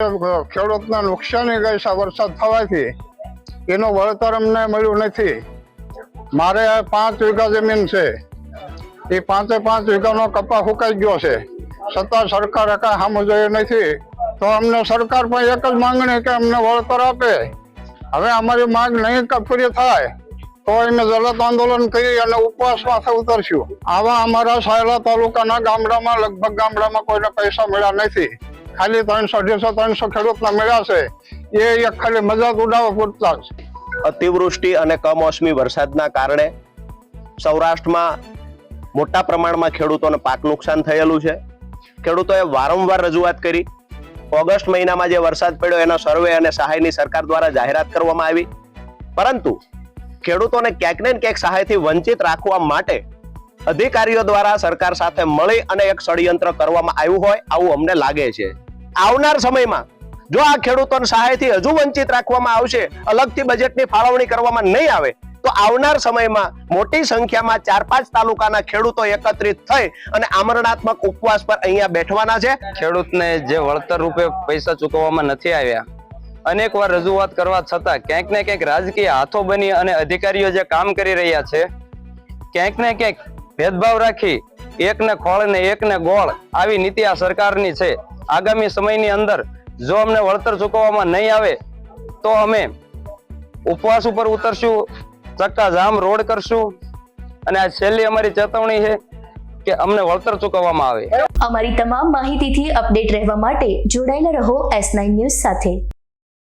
ખેડૂતને નુકસાની ગઈ વરસાદ થવાથી એનું વળતર અમને મળ્યું નથી. મારે પાંચ વીઘા જમીન છે. એ પાંચે પાંચ વીઘાનો કપા ફૂંકાઈ ગયો છે. છતાં સરકારે કાંઈ સામું જોયું નથી. તો અમને સરકાર પણ એક જ માંગણી કે અમને વળતર આપે. હવે અમારી માંગ નહીં પૂરી થાય, તો અમે જલત આંદોલન કરી અને ઉપવાસ માથે ઉતરશું. આવા અમારા સાયલા તાલુકાના ગામડામાં, લગભગ ગામડામાં કોઈને પૈસા મળ્યા નથી. ખાલી ત્રણસો, અઢીસો, ત્રણસો ખેડૂતના મળ્યા છે. એ એક ખાલી મજાક ઉડાવવા પૂરતા છે અતિવૃષ્ટિ અને કમોસમી વરસાદના કારણે સૌરાષ્ટ્રમાં મોટા પ્રમાણમાં ખેડૂતોને પાક નુકસાન થયેલું છે. ખેડૂતોએ વારંવાર રજૂઆત કરી. ઓગસ્ટ મહિનામાં જે વરસાદ પડ્યો એનો સર્વે અને સહાયની સરકાર દ્વારા જાહેરાત કરવામાં આવી. પરંતુ ખેડૂતોને ક્યાંક ને ક્યાંક સહાયથી વંચિત રાખવા માટે અધિકારીઓ દ્વારા સરકાર સાથે મળી અને એક ષડયંત્ર કરવામાં આવ્યું હોય આવું અમને લાગે છે. આવનાર સમયમાં જો આ ખેડૂતોને સહાયથી હજુ વંચિત રાખવામાં આવશે, અલગથી બજેટની ફાળવણી કરવામાં નહીં આવે, તો આવનાર સમયમાં મોટી સંખ્યામાં ચાર પાંચ તાલુકાના ખેડૂતો એકત્રિત થઈ અને આમરણાત્મક ઉપવાસ પર અહીંયા બેઠવાના છે. ખેડૂતને જે વળતર રૂપે પૈસા ચૂકવવામાં નથી આવ્યા, અનેક વાર રજૂઆત કરવા છતાં ક્યાંક ને ક્યાંક રાજકીય હાથો બની અને અધિકારીઓ જે કામ કરી રહ્યા છે, ક્યાંક ને ક્યાંક ભેદભાવ રાખી એકને ખોળ ને એકને ગોળ આવી નીતિ આ સરકારની છે. આગામી સમયની અંદર જો અમને વળતર ચૂકવવામાં નહીં આવે તો અમે ઉપવાસ ઉપર ઉતરશું, ચક્કા જામ રોડ કરશું અને આ છેલ્લી અમારી ચેતવણી છે કે અમને વળતર ચૂકવવામાં આવે. અમારી તમામ માહિતીથી અપડેટ રહેવા માટે જોડાયેલા રહો એસ ન્યૂઝ સાથે.